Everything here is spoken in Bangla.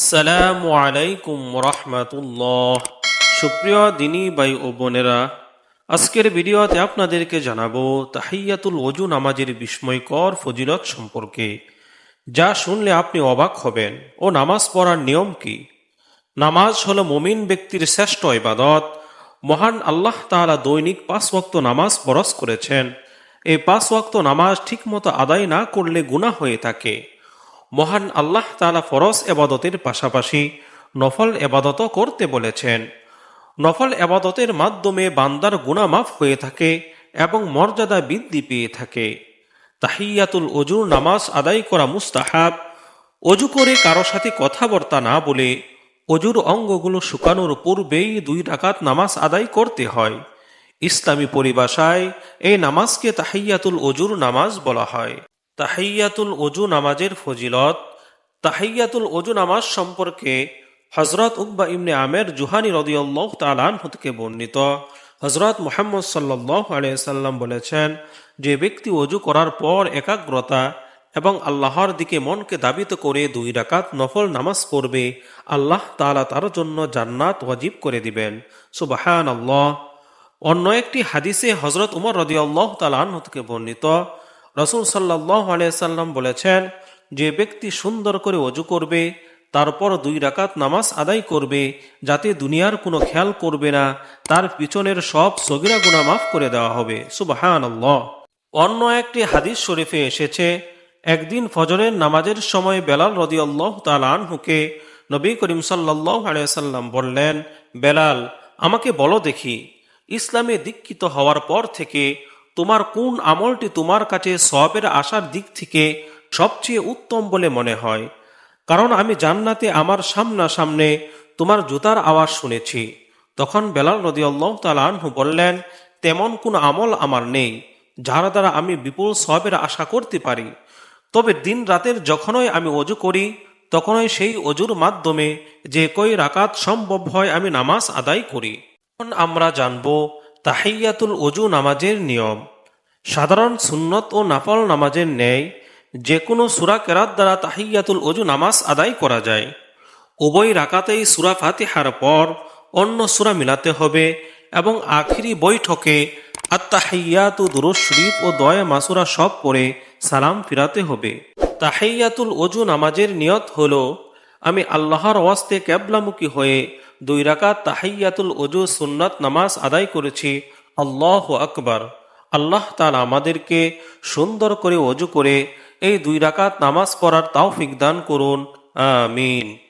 আসসালামু আলাইকুম রহমাতুল্লাহ। সুপ্রিয় দিনী বাই ও বোনেরা, আজকের ভিডিওতে আপনাদেরকে জানাব তাহিয়াতুল ওজু নামাজের বিস্ময়কর ফজিলত সম্পর্কে। যা শুনলে আপনি অবাক হবেন। ও নামাজ পড়ার নিয়ম কি? নামাজ হলো মুমিন ব্যক্তির শ্রেষ্ঠ ইবাদত। মহান আল্লাহ তাআলা দৈনিক পাঁচ ওয়াক্ত নামাজ ফরজ করেছেন। এই পাঁচ ওয়াক্ত নামাজ ঠিকমতো আদায় না করলে গুনাহ হয়ে থাকে। মহান আল্লাহ তালা ফরজ এবাদতের পাশাপাশি নফল এবাদতও করতে বলেছেন। নফল এবাদতের মাধ্যমে বান্দার গুনাহ মাফ হয়ে থাকে এবং মর্যাদা বৃদ্ধি পেয়ে থাকে। তাহিয়াতুল অজুর নামাজ আদায় করা মুস্তাহাব অজু করে কারও সাথে কথাবার্তা না বলে অজুর অঙ্গগুলো শুকানোর পূর্বেই দুই রাকাত নামাজ আদায় করতে হয়। ইসলামী পরিভাষায় এই নামাজকে তাহিয়াতুল অজুর নামাজ বলা হয়। তাহিয়াতুল অজু নামাজের ফজিলত। তাহিয়াতুল অজু নামাজ সম্পর্কে হজরত উকবা ইমনে আমের জুহানি রদিয়াল্লাহ তালান থেকে বর্ণিত। হজরত মোহাম্মদ সাল্লাহ আলিয়াল্লাম বলেছেন, যে ব্যক্তি অজু করার পর একাগ্রতা এবং আল্লাহর দিকে মনকে দাবিত করে দুই রাকাত নফল নামাজ পড়বে, আল্লাহ তালা তার জন্য জান্নাত ওয়াজিব করে দিবেন। সুবাহান আল্লাহ অন্য একটি হাদিসে হজরত উমর রদিয়াল্লাহ তালান থেকে বর্ণিত রসুল সাল্লাহ আলিয়াল্লাম বলেছেন, যে ব্যক্তি সুন্দর করে অজু করবে, তারপর দুই রাকাত নামাজ আদায় করবে, যাতে দুনিয়ার কোনো খেয়াল করবে না, তার পিছনের সব সগিরা গুণা মাফ করে দেওয়া হবে। সুবাহান অন্য একটি হাদিস শরীফে এসেছে, একদিন ফজরের নামাজের সময় বেলাল রদি আল্লাহ তালানহুকে নবী করিম সাল্লাহ আলিয়াল্লাম বললেন, বেলাল, আমাকে বলো দেখি। ইসলামে দীক্ষিত হওয়ার পর থেকে তোমার কোন আমলটি তোমার কাছে সবের আসার দিক থেকে সবচেয়ে উত্তম বলে মনে হয়? কারণ আমি জান্নাতে আমার সামনাসামনে তোমার জুতার আওয়াজ শুনেছি। তখন বেলাল রদিয়াল্লাহ তালাহু বললেন, তেমন কোন আমল আমার নেই, যার দ্বারা আমি বিপুল সবের আশা করতে পারি। তবে দিন রাতের যখনই আমি অজু করি, তখনই সেই অজুর মাধ্যমে যে কই রাকাত সম্ভব হয় আমি নামাজ আদায় করি। আমরা জানব তাহিয়াতুল অজু নামাজের নিয়ম। সাধারণ সুন্নত ও নাফল নামাজের ন্যায় যে কোনো সুরা কেরাত দ্বারা তাহিয়াতুল অজু নামাজ আদায় করা যায়। উভয় রাকাতেই সুরা ফাতিহার পর অন্য সুরা মিলাতে হবে এবং আখিরি বৈঠকে আত্মাহিয়াতু দুরুজ শরীফ ও দয়া মাসুরা সব পড়ে সালাম ফিরাতে হবে। তাহিয়াতুল অজু নামাজের নিয়ত হল, আমি আল্লাহর ওয়াস্তে ক্যাবলামুখী হয়ে দুই রাকাত তাহাইয়াতুল অজু সুন্নাত নামাজ আদায় করেছি। আল্লাহ আকবার। আল্লাহ তালা আমাদেরকে সুন্দর করে অজু করে এই দুই রাকাত নামাজ পড়ার তাও দান করুন। আমিন।